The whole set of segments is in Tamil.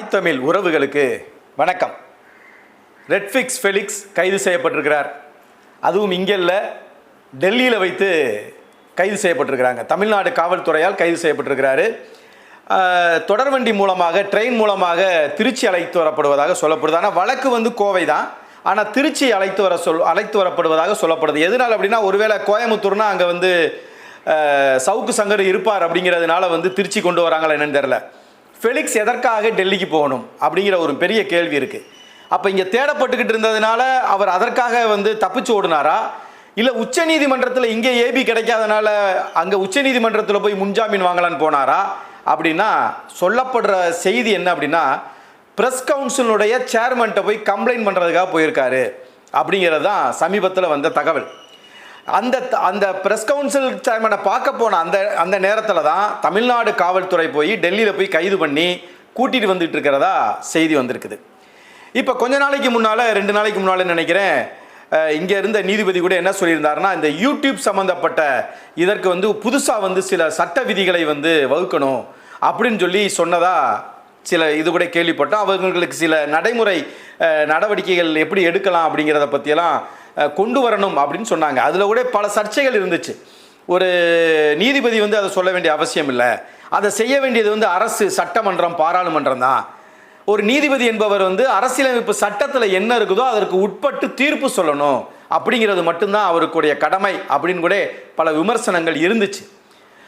தாய் தமிழ் உறவுகளுக்கு வணக்கம். ரெட்ஃபிக்ஸ் ஃபெலிக்ஸ் கைது செய்யப்பட்டிருக்கிறார். அதுவும் இங்கே இல்லை டெல்லியில் வைத்து கைது செய்யப்பட்டிருக்கிறாங்க. தமிழ்நாடு காவல்துறையால் கைது செய்யப்பட்டிருக்கிறாரு. தொடர்வண்டி மூலமாக ட்ரெயின் மூலமாக திருச்சி அழைத்து வரப்படுவதாக சொல்லப்படுது. ஆனால் வழக்கு வந்து கோவை தான். ஆனால் திருச்சி அழைத்து வர சொல் அழைத்து வரப்படுவதாக சொல்லப்படுது. எதனால் அப்படின்னா ஒருவேளை கோயம்புத்தூர்னா அங்கே வந்து சவுக்கு சங்கர் இருப்பார் அப்படிங்கிறதுனால வந்து திருச்சி கொண்டு வராங்களா என்னன்னு தெரில ஃபெலிக்ஸ் எதற்காக டெல்லிக்கு போகணும் அப்படிங்கிற ஒரு பெரிய கேள்வி இருக்குது அப்போ இங்கே தேடப்பட்டுக்கிட்டு இருந்ததுனால அவர் அதற்காக வந்து தப்பிச்சு ஓடினாரா? இல்லை உச்சநீதிமன்றத்தில் இங்கே ஏபி கிடைக்காதனால அங்கே உச்சநீதிமன்றத்தில் போய் முன்ஜாமீன் வாங்கலான்னு போனாரா? அப்படின்னா சொல்லப்படுற செய்தி என்ன அப்படின்னா ப்ரெஸ் கவுன்சிலுடைய சேர்மன்ட்ட போய் கம்ப்ளைண்ட் பண்ணுறதுக்காக போயிருக்காரு அப்படிங்கிறது தான் சமீபத்தில் வந்த தகவல். அந்த அந்த ப்ரெஸ் கவுன்சில் சேர்மனை பார்க்க போன அந்த அந்த நேரத்தில் தான் தமிழ்நாடு காவல்துறை போய் டெல்லியில் போய் கைது பண்ணி கூட்டிகிட்டு வந்துட்டு இருக்கிறதா செய்தி வந்திருக்குது. இப்போ கொஞ்ச நாளைக்கு முன்னால் ரெண்டு நாளைக்கு முன்னால் நினைக்கிறேன் இங்கே இருந்த நீதிபதி கூட என்ன சொல்லியிருந்தாருன்னா இந்த யூடியூப் சம்மந்தப்பட்ட இதற்கு வந்து புதுசாக வந்து சில சட்ட விதிகளை வந்து வகுக்கணும் அப்படின்னு சொல்லி சொன்னதா சில இது கூட கேள்விப்பட்டோம். அவங்களுக்கு சில நடைமுறை நடவடிக்கைகள் எப்படி எடுக்கலாம் அப்படிங்கிறத பற்றியெல்லாம் கொண்டு வரணும் அப்படின்னு சொன்னாங்க. அதில் கூட பல சர்ச்சைகள் இருந்துச்சு. ஒரு நீதிபதி வந்து அதை சொல்ல வேண்டிய அவசியம் இல்லை. அதை செய்ய வேண்டியது வந்து அரசு சட்டமன்றம் பாராளுமன்றம் தான். ஒரு நீதிபதி என்பவர் வந்து அரசியலமைப்பு சட்டத்தில் என்ன இருக்குதோ அதற்கு உட்பட்டு தீர்ப்பு சொல்லணும் அப்படிங்கிறது மட்டும்தான் அவருக்குடைய கடமை அப்படின்னு கூட பல விமர்சனங்கள் இருந்துச்சு.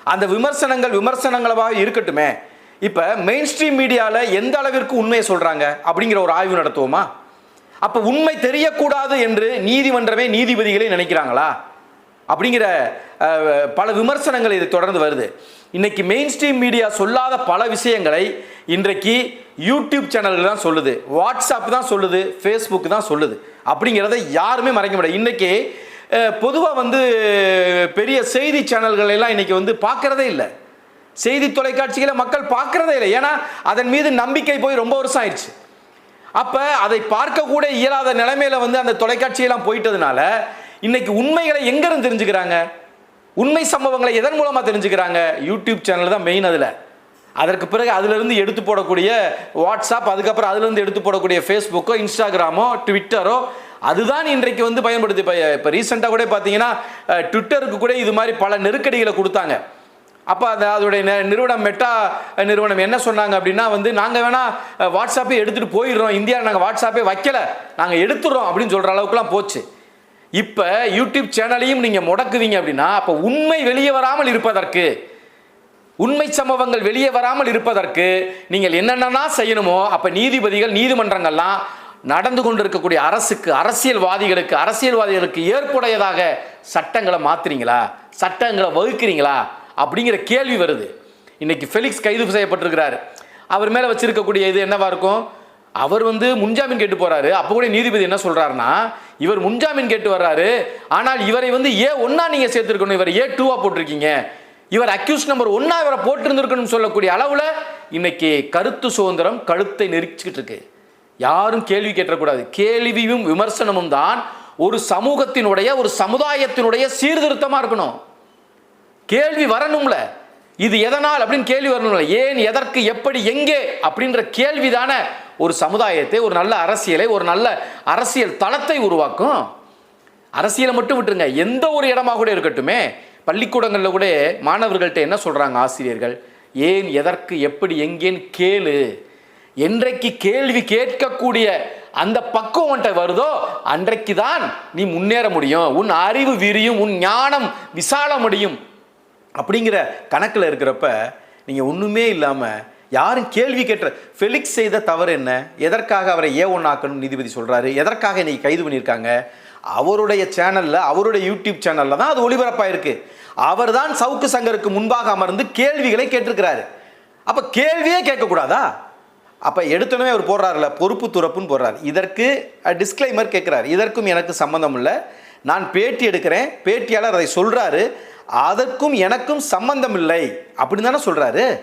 அந்த விமர்சனங்கள் விமர்சனங்களாக இருக்கட்டுமே. இப்போ மெயின் ஸ்ட்ரீம் மீடியாவில் எந்த அளவிற்கு உண்மையை சொல்கிறாங்க அப்படிங்கிற ஒரு ஆய்வு நடத்துவோமா? அப்போ உண்மை தெரியக்கூடாது என்று நீதிமன்றமே நீதிபதிகளே நினைக்கிறாங்களா? அப்படிங்கிற பல விமர்சனங்கள் இது தொடர்ந்து வருது. இன்னைக்கு மெயின் ஸ்ட்ரீம் மீடியா சொல்லாத பல விஷயங்களை இன்றைக்கு யூடியூப் சேனல்கள் தான் சொல்லுது. வாட்ஸ்அப் தான் சொல்லுது. ஃபேஸ்புக் தான் சொல்லுது. அப்படிங்கிறத யாருமே மறைக்க முடியாது. இன்றைக்கி பொதுவாக வந்து பெரிய செய்தி சேனல்கள் எல்லாம் இன்றைக்கி வந்து பார்க்குறதே இல்லை. செய்தி தொலைக்காட்சிகளை மக்கள் பார்க்குறதே இல்லை. ஏன்னா அதன் மீது நம்பிக்கை போய் ரொம்ப வருஷம் ஆயிடுச்சு. அப்ப அதை பார்க்கக்கூட இயலாத நிலைமையில வந்து அந்த தொலைக்காட்சியெல்லாம் போயிட்டதுனால இன்னைக்கு உண்மைகளை எங்கேருந்து தெரிஞ்சுக்கிறாங்க? உண்மை சம்பவங்களை எதன் மூலமா தெரிஞ்சுக்கிறாங்க? யூடியூப் சேனல் தான் மெயின் அதுல. அதற்கு பிறகு அதிலிருந்து எடுத்து போடக்கூடிய வாட்ஸ்அப் அதுக்கப்புறம் அதிலிருந்து எடுத்து போடக்கூடிய ஃபேஸ்புக்கோ இன்ஸ்டாகிராமோ ட்விட்டரோ அதுதான் இன்றைக்கு வந்து பயன்படுத்தி இப்போ இப்போ ரீசெண்டாக கூட பார்த்தீங்கன்னா ட்விட்டருக்கு கூட இது மாதிரி பல நெருக்கடிகளை கொடுத்தாங்க. அப்போ அந்த அதோடைய நிறுவனம் மெட்டா நிறுவனம் என்ன சொன்னாங்க அப்படின்னா வந்து நாங்கள் வேணால் வாட்ஸ்அப்பே எடுத்துகிட்டு போயிடுறோம். இந்தியாவில் நாங்கள் வாட்ஸ்அப்பே வைக்கல. நாங்கள் எடுத்துடுறோம். அப்படின்னு சொல்கிற அளவுக்குலாம் போச்சு. இப்போ யூடியூப் சேனலையும் நீங்கள் முடக்குவீங்க அப்படின்னா அப்போ உண்மை வெளியே வராமல் இருப்பதற்கு உண்மை சம்பவங்கள் வெளியே வராமல் இருப்பதற்கு நீங்கள் என்னென்னா செய்யணுமோ அப்போ நீதிபதிகள் நீதிமன்றங்கள்லாம் நடந்து கொண்டிருக்கக்கூடிய அரசுக்கு அரசியல்வாதிகளுக்கு அரசியல்வாதிகளுக்கு ஏற்புடையதாக சட்டங்களை மாத்துறீங்களா? சட்டங்களை வகுக்கிறீங்களா? அப்படிங்கிற கேள்வி வருது. இன்றைக்கி ஃபெலிக்ஸ் கைது செய்யப்பட்டிருக்கிறார். அவர் மேலே வச்சுருக்கக்கூடிய இது என்னவா இருக்கும்? அவர் வந்து முன்ஜாமீன் கேட்டு போகிறாரு அப்போ கூட நீதிபதி என்ன சொல்கிறாருன்னா இவர் முன்ஜாமீன் கேட்டு வர்றாரு. ஆனால் இவரை வந்து ஏ ஒன்றா நீங்கள் சேர்த்துருக்கணும். இவர் ஏ டூவாக போட்டிருக்கீங்க. இவர் அக்யூஸ் நம்பர் ஒன்னா இவரை போட்டிருந்திருக்கணும் சொல்லக்கூடிய அளவில் இன்னைக்கு கருத்து சுதந்திரம் கழுத்தை நெரிச்சுக்கிட்டு இருக்கு. யாரும் கேள்வி கேட்டக்கூடாது கேள்வியும் விமர்சனமும் தான் ஒரு சமூகத்தினுடைய ஒரு சமுதாயத்தினுடைய சீர்திருத்தமாக இருக்கணும். கேள்வி வரணும்ல. இது எதனால் அப்படின்னு கேள்வி வரணும்ல. ஏன் எதற்கு எப்படி எங்கே அப்படின்ற கேள்விதான ஒரு சமுதாயத்தை ஒரு நல்ல அரசியலை ஒரு நல்ல அரசியல் தளத்தை உருவாக்கும். அரசியலை மட்டும் விட்டுருங்க. எந்த ஒரு இடமா கூட இருக்கட்டுமே பள்ளிக்கூடங்களில் கூட மாணவர்கள்ட்ட என்ன சொல்கிறாங்க ஆசிரியர்கள்? ஏன் எதற்கு எப்படி எங்கேன்னு கேளு. என்றைக்கு கேள்வி கேட்கக்கூடிய அந்த பக்குவம் உன்கிட்ட வருதோ அன்றைக்கு தான் நீ முன்னேற முடியும். உன் அறிவு விரியும் உன் ஞானம் விசால முடியும். அப்படிங்கிற கணக்கில் இருக்கிறப்ப நீங்கள் ஒன்றுமே இல்லாமல் யாரும் கேள்வி கேட்ட ஃபெலிக்ஸ் செய்த தவறு என்ன? எதற்காக அவரை ஏ ஒன்றாக்கணும் நீதிபதி சொல்கிறாரு எதற்காக இன்னைக்கு கைது பண்ணியிருக்காங்க? அவருடைய சேனலில் அவருடைய யூடியூப் சேனலில் தான் அது ஒளிபரப்பாயிருக்கு. அவர் தான் சவுக்கு சங்கருக்கு முன்பாக அமர்ந்து கேள்விகளை கேட்டிருக்கிறாரு. அப்போ கேள்வியே கேட்கக்கூடாதா? அப்போ எடுத்தோடனே அவர் போடுறாருல பொறுப்பு துறப்புன்னு போடுறாரு. இதற்கு டிஸ்க்ளைமர் கேட்குறாரு. இதற்கும் எனக்கு சம்மந்தம் இல்லை. நான் பேட்டி எடுக்கிறேன். பேட்டியாளர் அதை சொல்கிறாரு அதற்கும் எனக்கும் சம்பந்தம் இல்லை அப்படின்னு தானே சொல்கிறாரு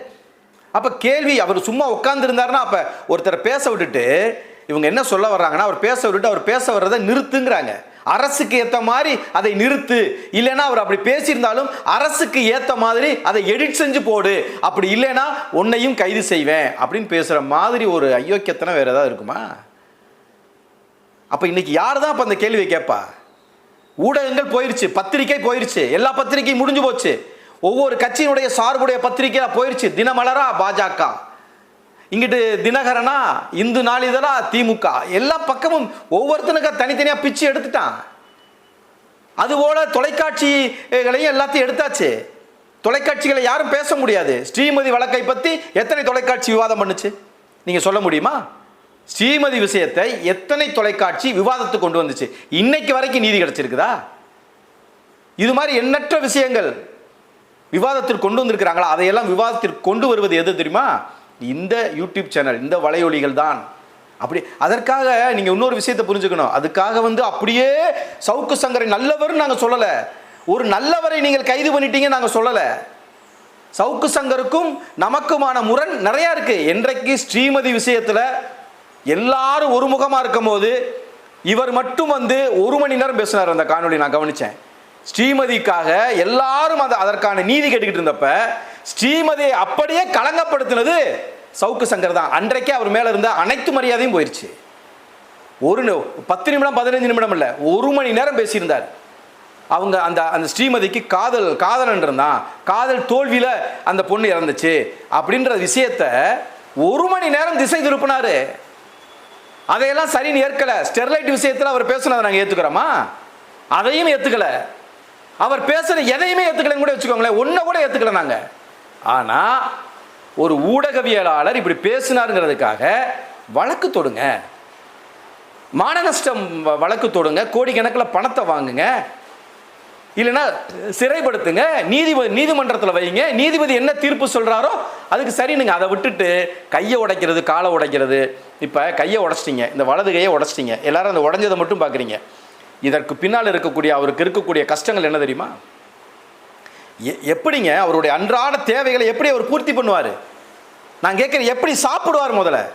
அப்போ கேள்வி அவர் சும்மா உட்காந்துருந்தாருன்னா அப்போ ஒருத்தரை பேச விட்டுட்டு இவங்க என்ன சொல்ல வர்றாங்கன்னா அவர் பேச விட்டுட்டு அவர் பேச வர்றதை நிறுத்துங்கிறாங்க. அரசுக்கு ஏற்ற மாதிரி அதை நிறுத்து. இல்லைன்னா அவர் அப்படி பேசியிருந்தாலும் அரசுக்கு ஏற்ற மாதிரி அதை எடிட் செஞ்சு போடு. அப்படி இல்லைன்னா உன்னையும் கைது செய்வேன் அப்படின்னு பேசுகிற மாதிரி ஒரு ஐயோக்கியத்தனை வேறு ஏதாவது இருக்குமா? அப்போ இன்னைக்கு யார் தான் அப்போ அந்த கேள்வியை கேட்பா? ஊடகங்கள் போயிருச்சு பத்திரிகை போயிருச்சு எல்லா பத்திரிகையும் முடிஞ்சு போச்சு. ஒவ்வொரு கட்சியினுடைய சார்புடைய பத்திரிகையா போயிருச்சு தினமலரா பாஜக. இங்கிட்டு தினகரனா இந்து நாளிதழா திமுக. எல்லா பக்கமும் ஒவ்வொருத்தனுக்கா தனித்தனியா பிச்சு எடுத்துட்டான். அதுபோல தொலைக்காட்சிகளையும் எல்லாத்தையும் எடுத்தாச்சு. தொலைக்காட்சிகளை யாரும் பேச முடியாது. ஸ்ரீமதி வழக்கை பற்றி எத்தனை தொலைக்காட்சி விவாதம் பண்ணுச்சு? நீங்கள் சொல்ல முடியுமா? ஸ்ரீமதி விஷயத்தை எத்தனை தொலைக்காட்சி விவாதத்துக்கு கொண்டு வந்துச்சு? இன்னைக்கு வரைக்கும் நீதி கிடைச்சிருக்குதா? இது மாதிரி எண்ணற்ற விஷயங்கள் விவாதத்திற்கு கொண்டு வந்திருக்கிறாங்களா? அதையெல்லாம் விவாதத்திற்கு கொண்டு வருவது எது தெரியுமா? இந்த யூடியூப் சேனல் இந்த வலையொலிகள் தான். அப்படி அதற்காக நீங்கள் இன்னொரு விஷயத்தை புரிஞ்சுக்கணும். அதுக்காக வந்து அப்படியே சவுக்கு சங்கரை நல்லவர்னு நாங்கள் சொல்லலை. ஒரு நல்லவரை நீங்கள் கைது பண்ணிட்டீங்க நாங்கள் சொல்லலை. சவுக்கு சங்கருக்கும் நமக்குமான முரண் நிறையா இருக்குது என்றைக்கு ஸ்ரீமதி விஷயத்தில் எல்லாரும் ஒருமுகமா இருக்கும் போது இவர் மட்டும் வந்து ஒரு மணி நேரம் பேசினார் அந்த காணொலி நான் கவனித்தேன் ஸ்ரீமதிக்காக எல்லாரும் அந்த அதற்கான நீதி கேட்டுக்கிட்டு இருந்தப்ப ஸ்ரீமதியை அப்படியே களங்கப்படுத்தினது சவுக்கு சங்கர் தான். அன்றைக்கே அவர் மேலே இருந்த அனைத்து மரியாதையும் போயிடுச்சு ஒரு பத்து நிமிடம் பதினஞ்சு நிமிடம் இல்லை ஒரு மணி நேரம் பேசியிருந்தார். அவங்க அந்த அந்த ஸ்ரீமதிக்கு காதல் காதலன் இருந்தான். காதல் தோல்வியில் அந்த பொண்ணு இறந்துச்சு. அப்படின்ற விஷயத்த ஒரு மணி நேரம் திசை திருப்பினாரு. அதையெல்லாம் சரின்னு ஏற்கல. ஸ்டெர்லைட் விஷயத்தில் அவர் பேசுனதை நாங்கள் ஏற்றுக்கிறோமா அதையும் ஏற்றுக்கல அவர் பேசுன எதையுமே ஏற்றுக்கலன்னு கூட வச்சுக்கோங்களேன் ஒன்றை கூட ஏற்றுக்கல நாங்கள் ஆனால் ஒரு ஊடகவியலாளர் இப்படி பேசினாருங்கிறதுக்காக வழக்கு தொடுங்க. மான நஷ்டம் வ- வழக்கு தொடுங்க. கோடிக்கணக்கில் பணத்தை வாங்குங்க. இல்லைன்னா சிறைப்படுத்துங்க நீதிபதி நீதிமன்றத்தில் வைங்க நீதிபதி என்ன தீர்ப்பு சொல்கிறாரோ அதுக்கு சரினுங்க அதை விட்டுட்டு கையை உடைக்கிறது காலை உடைக்கிறது. இப்போ கையை உடச்சிட்டிங்க. இந்த வலது கையை உடச்சிட்டிங்க. எல்லாரும் அந்த உடஞ்சதை மட்டும் பார்க்குறீங்க இதற்கு பின்னால் இருக்கக்கூடிய அவருக்கு இருக்கக்கூடிய கஷ்டங்கள் என்ன தெரியுமா? எ- எப்படிங்க அவருடைய அன்றாட தேவைகளை எப்படி அவர் பூர்த்தி பண்ணுவார்? நான் கேட்குறேன் எப்படி சாப்பிடுவார் முதல்ல?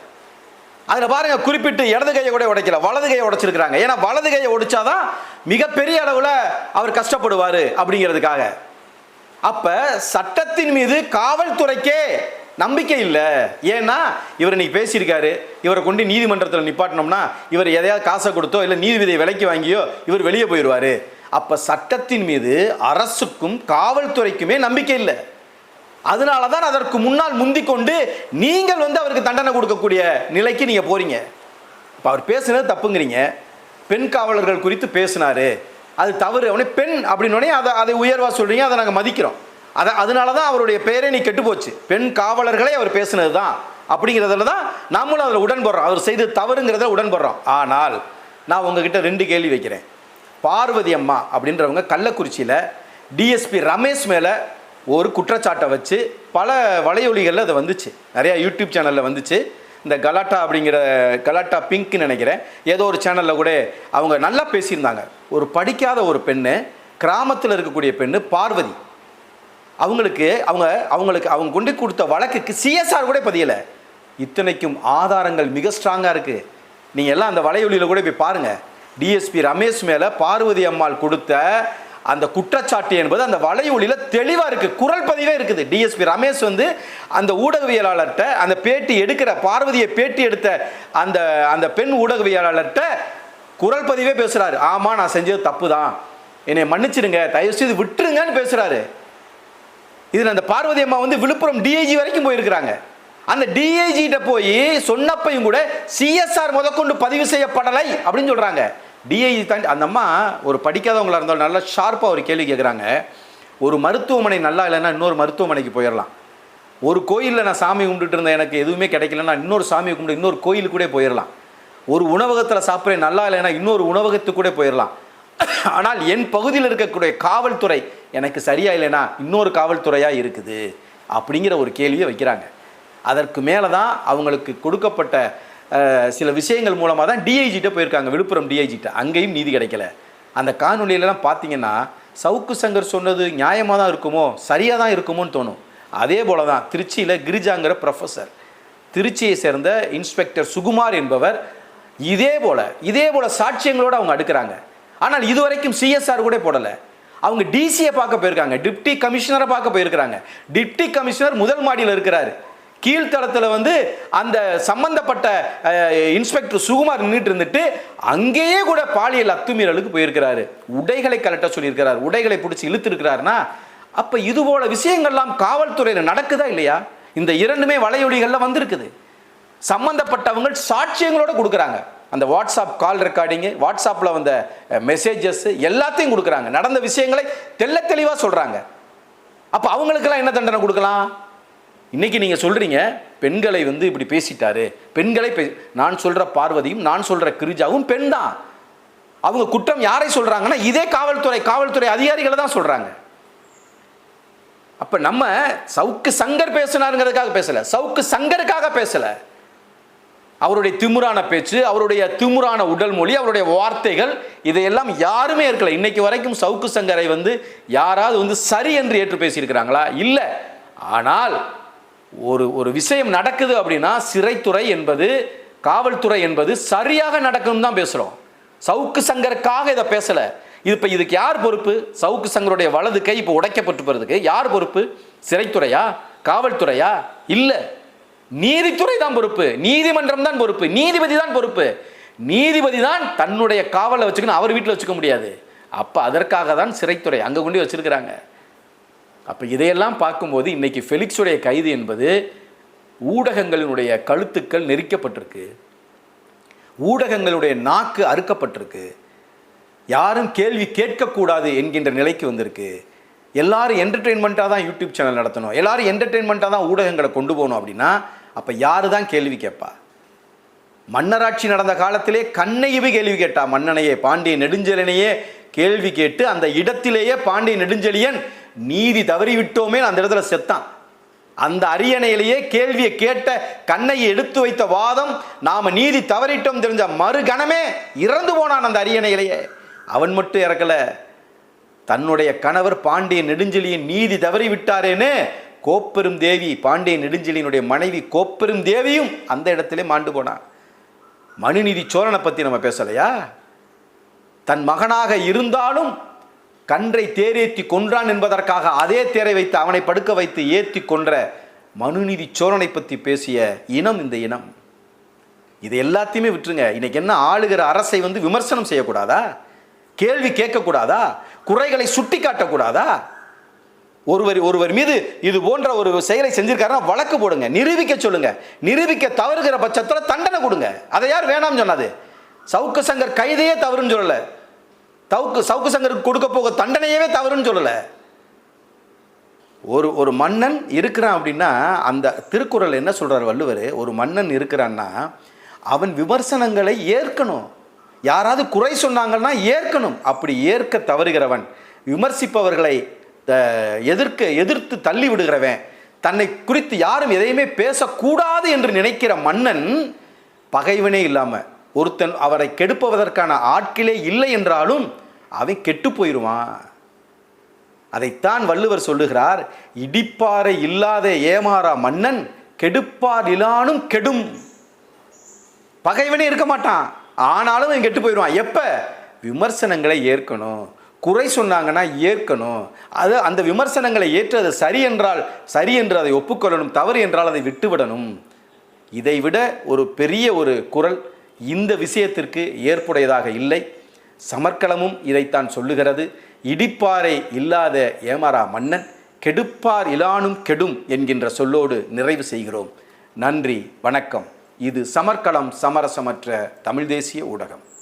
அதில் பாருங்க குறிப்பிட்டு இடது கையை கூட உடைக்கல வலது கையை உடைச்சிருக்கிறாங்க. ஏன்னா வலது கையை உடைச்சாதான் மிகப்பெரிய அளவில் அவர் கஷ்டப்படுவார் அப்படிங்கிறதுக்காக. அப்ப சட்டத்தின் மீது காவல்துறைக்கே நம்பிக்கை இல்லை. ஏன்னா இவர் இன்னைக்கு பேசியிருக்காரு இவரை கொண்டு நீதிமன்றத்தில் நிப்பாட்டினோம்னா இவர் எதையாவது காசை கொடுத்தோ இல்லை நீதிபதியை விலைக்கு வாங்கியோ இவர் வெளியே போயிடுவார். அப்போ சட்டத்தின் மீது அரசுக்கும் காவல்துறைக்குமே நம்பிக்கை இல்லை. அதனால தான் அதற்கு முன்னால் முந்திக்கொண்டு நீங்கள் வந்து அவருக்கு தண்டனை கொடுக்கக்கூடிய நிலைக்கு நீங்கள் போகிறீங்க இப்போ அவர் பேசுனது தப்புங்கிறீங்க. பெண் காவலர்கள் குறித்து பேசினாரு. அது தவறு. அவனே பெண் அப்படின்னோடனே அதை அதை உயர்வாக சொல்கிறீங்க அதை நாங்கள் மதிக்கிறோம். அதை அதனால தான் அவருடைய பெயரே நீ கெட்டு போச்சு பெண் காவலர்களே அவர் பேசுனது தான் அப்படிங்கிறதுல தான் நாமளும் அதில் உடன்படுறோம். அவர் செய்தது தவறுங்கிறத உடன்படுறோம். ஆனால் நான் உங்ககிட்ட ரெண்டு கேள்வி வைக்கிறேன். பார்வதி அம்மா அப்படின்றவங்க கள்ளக்குறிச்சியில் டிஎஸ்பி ரமேஷ் மேலே ஒரு குற்றச்சாட்டை வச்சு பல வலையொலிகளில் அது வந்துச்சு. நிறையா யூடியூப் சேனலில் வந்துச்சு. இந்த கலாட்டா அப்படிங்கிற கலாட்டா பிங்க்னு நினைக்கிறேன். ஏதோ ஒரு சேனலில் கூட அவங்க நல்லா பேசியிருந்தாங்க. ஒரு படிக்காத ஒரு பெண்ணு கிராமத்தில் இருக்கக்கூடிய பெண்ணு பார்வதி. அவங்களுக்கு அவங்க அவங்களுக்கு அவங்க கொண்டு கொடுத்த வழக்குக்கு சிஎஸ்ஆர் கூட பதியலை. இத்தனைக்கும் ஆதாரங்கள் மிக ஸ்ட்ராங்காக இருக்குது நீங்கள் எல்லாம் அந்த வலையொலியில் கூட போய் பாருங்கள் டிஎஸ்பி ரமேஷ் மேலே பார்வதி அம்மாள் கொடுத்த அந்த குற்றச்சாட்டு என்பது அந்த வலையொலியில் தெளிவாக இருக்குது குரல் பதிவே இருக்குது. டிஎஸ்பி ரமேஷ் வந்து அந்த ஊடகவியலாளர்கிட்ட அந்த பேட்டி எடுக்கிற பார்வதியை பேட்டி எடுத்த அந்த அந்த பெண் ஊடகவியலாளர்கிட்ட குரல் பதிவே பேசுகிறாரு ஆமாம் நான் செஞ்சது தப்பு தான் என்னை மன்னிச்சிடுங்க. தயவு செய்து விட்டுருங்கன்னு பேசுகிறாரு இதில் அந்த பார்வதி அம்மா வந்து விழுப்புரம் டிஐஜி வரைக்கும் போயிருக்கிறாங்க. அந்த டிஐஜிட்ட போய் சொன்னப்பையும் கூட சிஎஸ்ஆர் முதற்கொண்டு பதிவு செய்யப்படலை அப்படின்னு சொல்கிறாங்க டிஐஜி தாண்டி அந்த அம்மா ஒரு படிக்காதவங்களா இருந்தாலும் நல்லா ஷார்ப்பாக ஒரு கேள்வி கேட்குறாங்க ஒரு மருத்துவமனை நல்லா இல்லைன்னா இன்னொரு மருத்துவமனைக்கு போயிடலாம் ஒரு கோயிலில் நான் சாமி கும்பிட்டுட்டு இருந்தேன் எனக்கு எதுவுமே கிடைக்கலன்னா இன்னொரு சாமி கும்பிட்டு இன்னொரு கோயிலுக்கு கூட போயிடலாம் ஒரு உணவகத்தில் சாப்பிட்றேன் நல்லா இல்லைன்னா இன்னொரு உணவகத்துக்கு கூட போயிடலாம் ஆனால் என் பகுதியில் இருக்கக்கூடிய காவல்துறை எனக்கு சரியா இல்லைன்னா இன்னொரு காவல்துறையாக இருக்குது அப்படிங்கிற ஒரு கேள்வியை வைக்கிறாங்க. அதற்கு மேலே தான் அவங்களுக்கு கொடுக்கப்பட்ட சில விஷயங்கள் மூலமாக தான் டிஐஜிட்ட போயிருக்காங்க. விழுப்புரம் டிஐஜிட்ட அங்கேயும் நீதி கிடைக்கல. அந்த காணொலியிலலாம் பார்த்தீங்கன்னா சவுக்கு சங்கர் சொன்னது நியாயமாக தான் இருக்குமோ சரியாக தான் இருக்குமோன்னு தோணும். அதே போல தான் திருச்சியில் கிரிஜாங்கிற ப்ரொஃபஸர் திருச்சியை சேர்ந்த இன்ஸ்பெக்டர் சுகுமார் என்பவர் இதே போல் இதே போல் சாட்சியங்களோடு அவங்க அடுக்கிறாங்க. ஆனால் இதுவரைக்கும் சிஎஸ்ஆர் கூட போடலை. அவங்க டிசியை பார்க்க போயிருக்காங்க. டிப்டி கமிஷனரை பார்க்க போயிருக்கிறாங்க. டிப்டி கமிஷனர் முதல் மாடியில் இருக்கிறாரு. கீழ்த்தளத்தில் வந்து அந்த சம்பந்தப்பட்ட இன்ஸ்பெக்டர் சுகுமார் நின்றுட்டு இருந்துட்டு அங்கேயே கூட பாலியல் அத்துமீறலுக்கு போயிருக்கிறாரு. உடைகளை கலட்ட சொல்லியிருக்கிறார். உடைகளை பிடிச்சி இழுத்துருக்கிறாருன்னா அப்போ இது போல விஷயங்கள்லாம் காவல்துறையில் நடக்குதா இல்லையா? இந்த இரண்டுமே வலையொலிகளில் வந்திருக்குது. சம்பந்தப்பட்டவங்க சாட்சியங்களோட கொடுக்குறாங்க. அந்த வாட்ஸ்அப் கால் ரெக்கார்டிங்கு வாட்ஸ்அப்பில் வந்த மெசேஜஸ் எல்லாத்தையும் கொடுக்குறாங்க. நடந்த விஷயங்களை தெள்ள தெளிவாக சொல்கிறாங்க அப்போ அவங்களுக்கெல்லாம் என்ன தண்டனை கொடுக்கலாம்? இன்னைக்கு நீங்கள் சொல்கிறீங்க பெண்களை வந்து இப்படி பேசிட்டாரு. பெண்களை பே நான் சொல்கிற பார்வதியும் நான் சொல்கிற கிரிஜாவும் பெண் தான். அவங்க குற்றம் யாரை சொல்கிறாங்கன்னா இதே காவல்துறை காவல்துறை அதிகாரிகளை தான் சொல்கிறாங்க அப்போ நம்ம சவுக்கு சங்கர் பேசினாருங்கிறதுக்காக பேசலை. சவுக்கு சங்கருக்காக பேசலை. அவருடைய திமுறான பேச்சு அவருடைய திமுறான உடல் மொழி அவருடைய வார்த்தைகள் இதையெல்லாம் யாருமே இருக்கல. இன்னைக்கு வரைக்கும் சவுக்கு சங்கரை வந்து யாராவது வந்து சரி என்று ஏற்று பேசியிருக்கிறாங்களா? இல்லை. ஆனால் ஒரு ஒரு விஷயம் நடக்குது அப்படின்னா சிறைத்துறை என்பது காவல்துறை என்பது சரியாக நடக்கணும் தான் பேசுகிறோம் சவுக்கு சங்கருக்காக இதை பேசலை. இது இப்போ இதுக்கு யார் பொறுப்பு? சவுக்கு சங்கருடைய வலது கை இப்போ உடைக்கப்பட்டு போகிறதுக்கு யார் பொறுப்பு? சிறைத்துறையா? காவல்துறையா? இல்லை. நீதித்துறை தான் பொறுப்பு. நீதிமன்றம் தான் பொறுப்பு. நீதிபதி தான் பொறுப்பு. நீதிபதி தான் தன்னுடைய காவலை வச்சுக்கணும் அவர் வீட்டில் வச்சுக்க முடியாது. அப்போ அதற்காக தான் சிறைத்துறை அங்கே கொண்டு வச்சுருக்கிறாங்க. அப்போ இதையெல்லாம் பார்க்கும்போது இன்றைக்கி ஃபெலிக்ஸுடைய கைது என்பது ஊடகங்களினுடைய கழுத்துக்கள் நெரிக்கப்பட்டிருக்கு. ஊடகங்களுடைய நாக்கு அறுக்கப்பட்டிருக்கு. யாரும் கேள்வி கேட்கக்கூடாது என்கின்ற நிலைக்கு வந்திருக்கு. எல்லாரும் என்டர்டெயின்மெண்ட்டாக தான் யூடியூப் சேனல் நடத்தணும். எல்லாரும் என்டர்டெயின்மெண்ட்டாக தான் ஊடகங்களை கொண்டு போகணும் அப்படின்னா அப்போ யாரு தான் கேள்வி கேட்பா? மன்னராட்சி நடந்த காலத்திலே கண்ணையவே கேள்வி கேட்டா மன்னனையே பாண்டிய நெடுஞ்செலியனையே கேள்வி கேட்டு அந்த இடத்திலேயே பாண்டிய நெடுஞ்செழியன் நீதி தவறி விட்டோமே அந்த இடத்துல செத்தான். அந்த அரியணையிலேயே கேள்வியை கேட்ட கண்ணையை எடுத்து வைத்த வாதம் நாம நீதி தவறிட்டோம் தெரிஞ்ச மறுகணமே இறந்து போனான் அந்த அரியணையிலேயே. அவன் மட்டும் இறக்கல. தன்னுடைய கணவர் பாண்டிய நெடுஞ்செழியின் நீதி தவறி விட்டாரேன்னு கோப்பெரும் தேவி பாண்டிய நெடுஞ்செழியினுடைய மனைவி கோப்பெரும் தேவியும் அந்த இடத்திலே மாண்டு போனான். மனுநீதி சோழனை பற்றி நம்ம பேசலையா? தன் மகனாக இருந்தாலும் கன்றை தேரேற்றி கொன்றான் என்பதற்காக அதே தேரை வைத்து அவனை படுக்க வைத்து ஏற்றி கொன்ற மனுநீதி சோழனை பற்றி பேசிய இனம் இந்த இனம். இது எல்லாத்தையுமே விட்டுருங்க. இன்னைக்கு என்ன ஆளுகிற அரசை வந்து விமர்சனம் செய்யக்கூடாதா? கேள்வி கேட்கக்கூடாதா? குறைகளை சுட்டி காட்டக்கூடாதா ஒருவர் ஒருவர் மீது இது போன்ற ஒரு செயலை செஞ்சிருக்காருன்னா வழக்கு போடுங்க. நிரூபிக்க சொல்லுங்க. நிரூபிக்க தவறுகிற பட்சத்தில் தண்டனை கொடுங்க. அதை யார் வேணாம்னு சொன்னது? சவுக்கு சங்கர் கைதையே தவறுன்னு சொல்லலை. தவுக்கு சவுக்கு சங்கருக்கு கொடுக்க போக தண்டனையவே தவறுன்னு சொல்லலை. ஒரு ஒரு மன்னன் இருக்கிறான் அப்படின்னா அந்த திருக்குறள் என்ன சொல்கிறார் வள்ளுவர்? ஒரு மன்னன் இருக்கிறான்னா அவன் விமர்சனங்களை ஏற்கணும். யாராவது குறை சொன்னாங்கன்னா ஏற்கணும். அப்படி ஏற்க தவறுகிறவன் விமர்சிப்பவர்களை எதிர்க்க எதிர்த்து தள்ளி விடுகிறவன் தன்னை குறித்து யாரும் எதையுமே பேசக்கூடாது என்று நினைக்கிற மன்னன் பகைவனே இல்லாமல் ஒருத்தன் அவரை கெடுப்பதற்கான ஆட்களே இல்லை என்றாலும் அவன் கெட்டு போயிடுவான். அதைத்தான் வள்ளுவர் சொல்லுகிறார் இடிப்பாறை இல்லாத ஏமாறா மன்னன் கெடுப்பார் இலானும் கெடும். பகைவனே இருக்க மாட்டான். ஆனாலும் அவன் கெட்டு போயிடுவான். எப்ப? விமர்சனங்களை ஏற்கணும். குறை சொன்னாங்கன்னா ஏற்கணும். அது அந்த விமர்சனங்களை ஏற்று அது சரி என்றால் சரி என்று அதை ஒப்புக்கொள்ளணும். தவறு என்றால் அதை விட்டுவிடணும். இதை விட ஒரு பெரிய ஒரு குரல் இந்த விஷயத்திற்கு ஏற்புடையதாக இல்லை. சமர்க்களமும் இதைத்தான் சொல்லுகிறது. இடிப்பாறை இல்லாத ஏமாறா மன்னன் கெடுப்பார் இலானும் கெடும் என்கின்ற சொல்லோடு நிறைவு செய்கிறோம். நன்றி வணக்கம். இது சமர்க்களம் சமரசமற்ற தமிழ் தேசிய ஊடகம்.